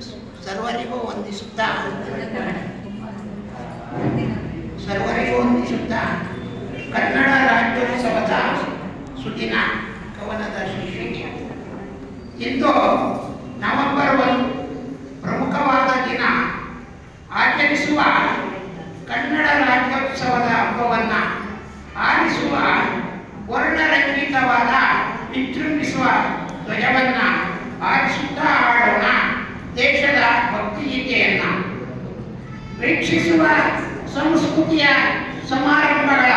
ಸರ್ವರಿಗೂ ವಂದಿಸುತ್ತಾ. ಸರ್ವರಿಗೂ ವಂದಿಸುತ್ತಾ. ಕನ್ನಡ ರಾಜ್ಯೋತ್ಸವದ ಸುದಿನ ಕವನದ ಶೀರ್ಷಿಕೆ. ಇಂದು ನವೆಂಬರ್ ಒಂದು ಪ್ರಮುಖವಾದ ದಿನ. ಆಚರಿಸುವ ಕನ್ನಡ ರಾಜ್ಯೋತ್ಸವದ ಹಬ್ಬವನ್ನು ಆರಿಸುವ ವರ್ಣರಂಜಿತವಾದ ವಿಜೃಂಭಿಸುವ ವೀಕ್ಷಿಸುವ ಸಂಸ್ಕೃತಿಯ ಸಮಾರಂಭಗಳ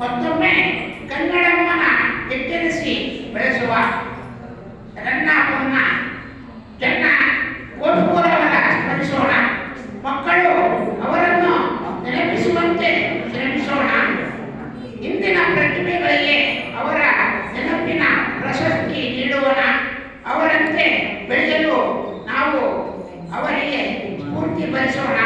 ಮತ್ತೊಮ್ಮೆ ಕನ್ನಡಮ್ಮನ ಎಚ್ಚರಿಸಿ ಬೆಳೆಸುವ ರನ್ನ ಪೊನ್ನ ಜನ ಓದ್ಪುರವರ ಸ್ಮರಿಸೋಣ ಮಕ್ಕಳು ಅವರನ್ನು ನೆನಪಿಸುವಂತೆ ಶ್ರಮಿಸೋಣ. ಇಂದಿನ ಪ್ರತಿಭೆಗಳಿಗೆ ಅವರ ನೆನಪಿನ ಪ್ರಶಸ್ತಿ ನೀಡೋಣ ಅವರಂತೆ ಬೆಳೆಯಲು ನಾವು ಅವರಿಗೆ ಸ್ಫೂರ್ತಿ ಬಯಸೋಣ.